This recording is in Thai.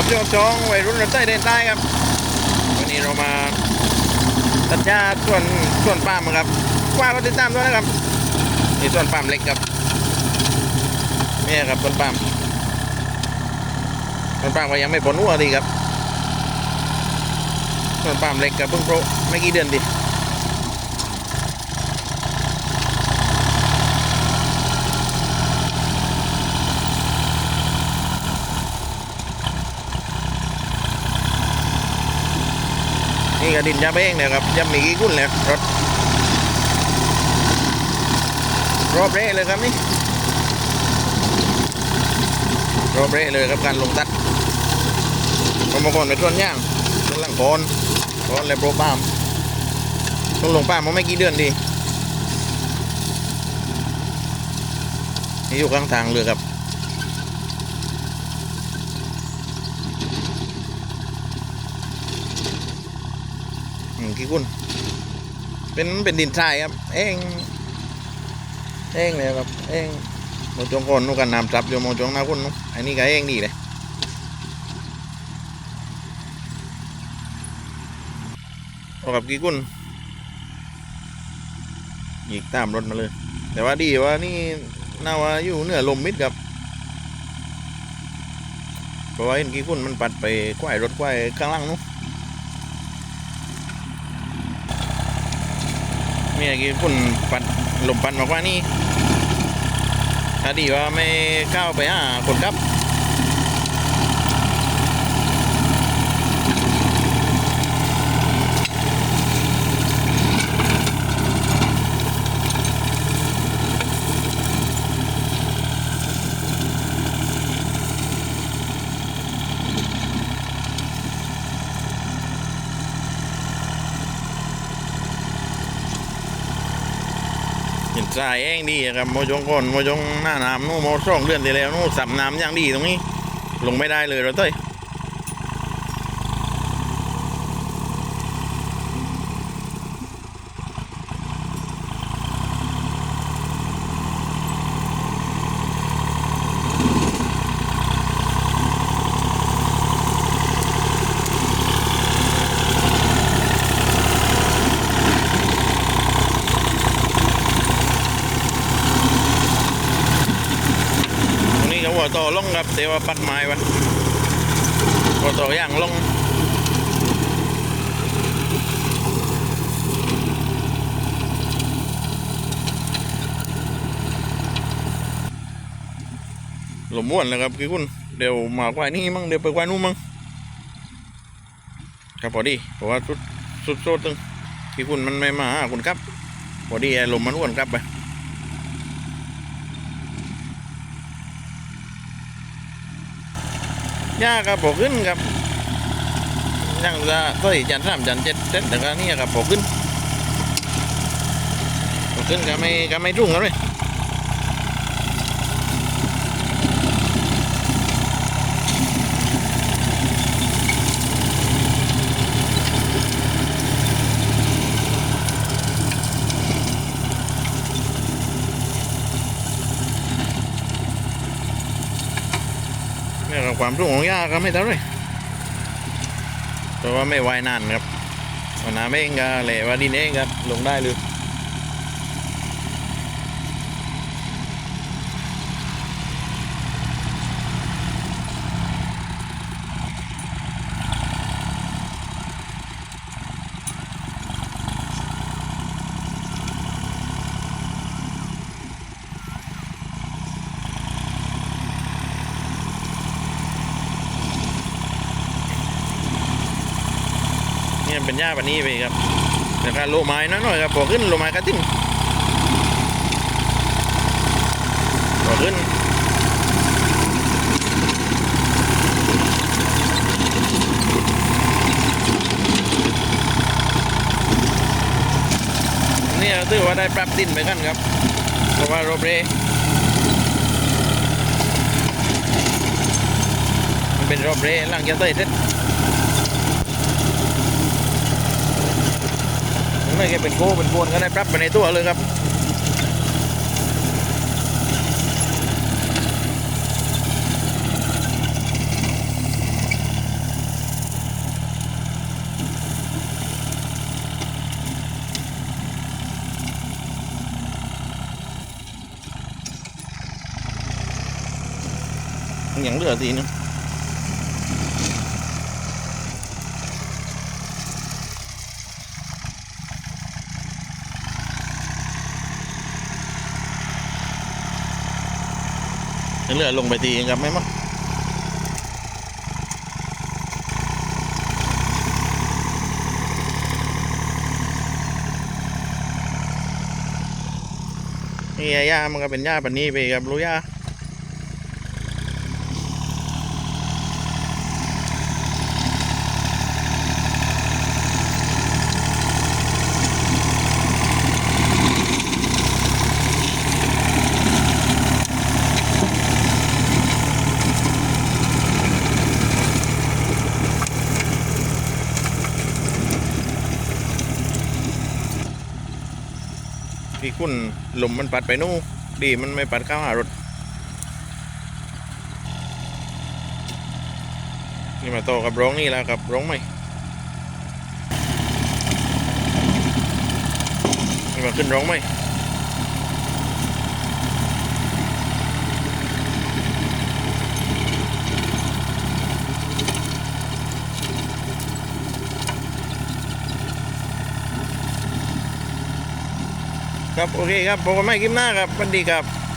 ครับโยกจองวัยรุ่นเราใต้เดินใต้ครับ วันนี้เรามาตัดหญ้าส่วนส่วนปาล์มครับกว่าก็ติดตามด้วยนะครับนี่ส่วนปาล์มเล็กครับนี่ครับส่วนปาล์มส่วนปาล์มก็ยังไม่ผลหัวดีครับส่วนปาล์มเล็กกับเพิ่งโปรไม่กี่เดือนดิ ดินยาเบ้งเนี่ยครับยามีกี่กุ้นเลยรถรอบเร่เลยครับนี่รอบเร่เลยครับการลงตัดกรรมกรเป็นส่วนย่างส่วนหลังโคนโคนเลยโปรปามต้องลงป้ามมาไม่กี่เดือนดีนี่อยู่ข้างทางเลยครับ กี่กุนเป็นเป็นดินทรายครับ เองเองเลยครับเองโมจงคนนู่นกันน้ำจับอยู่โมจงหน้าคุณนู้นอันนี้ก็เองดีเลยพอกับกี่กุนอีกตามรถมาเลย แต่ว่าดีว่านี่น่าว่าอยู่เหนือลมมิดครับเพราะว่าเห็นกี่กุนมันปัดไปควายรถควายข้างล่างนู้น มีอะไรกินฝุ่นปัดลมปันมากกว่านี่ถ้าดีว่าไม่ก้าวไปหาคนครับ สายเองดีครับโมจงก่อนโมจงหน้าน้ำนู่นโมส่องเดือนที่แล้วนู่นสับน้ำอย่างดีตรงนี้ ลงไม่ได้เลยเราเต้ย ต่อลงครับแต่ว่าปักไม้ไวะหัวต่อย่างลงหลมม้วนแล้วครับคือคุณเดี๋ยวมากว่านี่มั่งเดี๋ยวไปกว่านู่นมั่งครับพอดีเพราะว่าสุดสุดโซตึงคือคุณมันไม่มาหาคุณครับพอดีไอ้ลมมันอ้วนครับไป ยากครับบอกขึ้นครับยังจะต้อยจันทร์สามจันทร์เจ็ดเจ็ดแต่ก็นี่ครับบอกขึ้นบอกขึ้นก็ไม่ก็ไม่รุ่งกับเลย ความรุ่งของยาก็ไม่เท่าไรเพราะว่าไม่ไว้นานครับวันน้ำเองก็แหละว่าดินเองครับลงได้เลย เนี่ยเป็นหญ้าแบบนี้ไปครับแต่การโลไม้น้อยๆครับพอขึ้นโลไม้กระติ้งพอขึ้นนี่ยถือว่าได้ปรับดินไปกันครับเพราะว่าโรเบรมันเป็นโรเบรหลังจากเตยเสร็จ ไม่แค่เป็นโก้เป็นโวนก็ได้ปรับไปในตัวเลยครับอย่างเหลือสีนึง เลือลงไปทีเองครับไหมมั้งนี่ย่ามันก็เป็นย่าปันนี้ไปครับรู้ย่า คุณลมมันปัดไปนู่นดีมันไม่ปัดเข้าหารถ นี่มาโตอกับร้องนี่แล้วกับร้องไหมนี่มาขึ้นร้องไหม ครับโอเคครับพบกันใหม่คลิปหน้าครับสวัสดีครับ